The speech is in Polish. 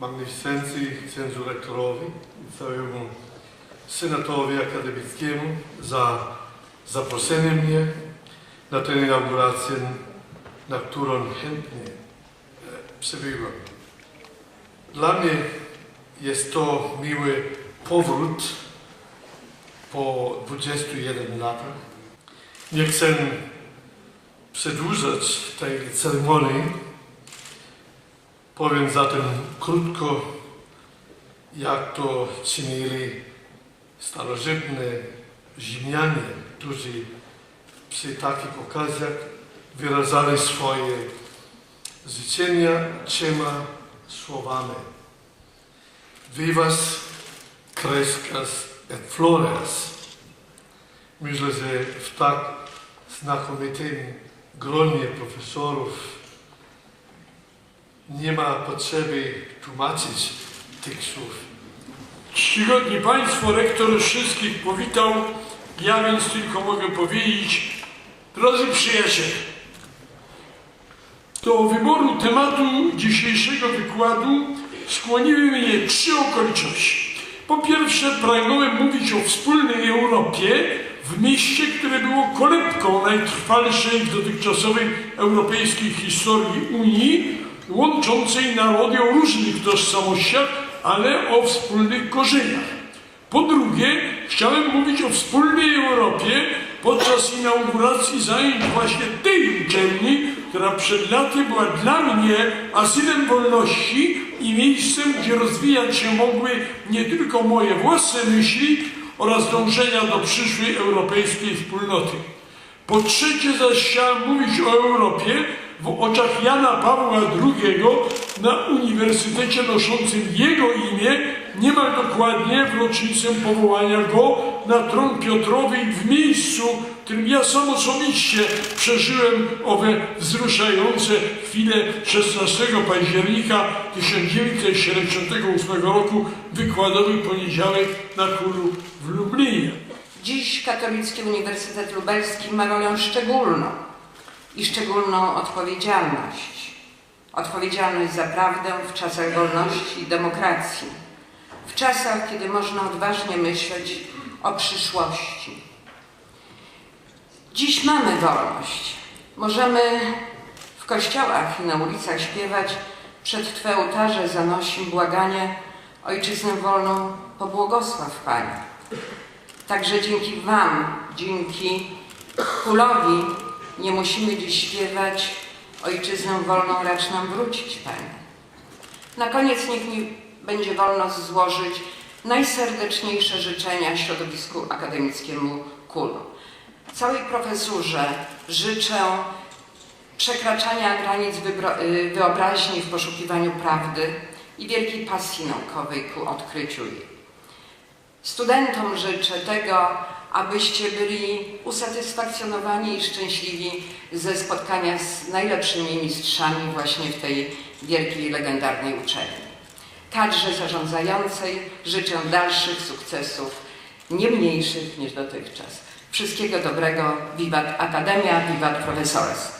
magnificencji księdzu rektorowi i całemu senatowi akademickiemu za zaproszenie mnie na tę inaugurację, na którą chętnie e, przybyłem. Dla mnie jest to miły powrót po 21 latach. Nie chcę przedłużać tej ceremonii. Powiem zatem krótko, jak to czynili starożytne Rzymianie, którzy przy takich okazjach wyrażali swoje życzenia trzema słowami. Vivas, crescas et flores. Myślę, że w tak znakomitym gronie profesorów nie ma potrzeby tłumaczyć tych słów. Czcigodni Państwo, rektor wszystkich powitał. Ja więc tylko mogę powiedzieć, drodzy przyjaciele, do wyboru tematu dzisiejszego wykładu skłoniły mnie trzy okoliczności. Po pierwsze, pragnąłem mówić o wspólnej Europie w mieście, które było kolebką najtrwalszej w dotychczasowej europejskiej historii Unii, łączącej narody o różnych tożsamościach, ale o wspólnych korzeniach. Po drugie, chciałem mówić o wspólnej Europie podczas inauguracji zajęć właśnie tej uczelni, która przed laty była dla mnie asylem wolności i miejscem, gdzie rozwijać się mogły nie tylko moje własne myśli oraz dążenia do przyszłej europejskiej wspólnoty. Po trzecie zaś chciałem mówić o Europie w oczach Jana Pawła II na uniwersytecie noszącym jego imię niemal dokładnie w rocznicę powołania go na tron Piotrowy w miejscu, w którym ja sam osobiście przeżyłem owe wzruszające chwile 16 października 1978 roku wykładowy poniedziałek na kulu w Lublinie. Dziś Katolicki Uniwersytet Lubelski ma rolę szczególną i szczególną odpowiedzialność. Odpowiedzialność za prawdę w czasach wolności i demokracji. W czasach, kiedy można odważnie myśleć o przyszłości. Dziś mamy wolność. Możemy w kościołach i na ulicach śpiewać przed Twe ołtarze zanosim błaganie Ojczyznę wolną pobłogosław Panie. Także dzięki Wam, dzięki Królowi nie musimy dziś śpiewać Ojczyznę wolną racz nam wrócić, Panie. Na koniec niech mi będzie wolno złożyć najserdeczniejsze życzenia środowisku akademickiemu KUL. Całej profesurze życzę przekraczania granic y, wyobraźni w poszukiwaniu prawdy i wielkiej pasji naukowej ku odkryciu jej. Studentom życzę tego, abyście byli usatysfakcjonowani i szczęśliwi ze spotkania z najlepszymi mistrzami właśnie w tej wielkiej, legendarnej uczelni. Kadrze zarządzającej życzę dalszych sukcesów, nie mniejszych niż dotychczas. Wszystkiego dobrego, wiwat Akademia, wiwat Profesores.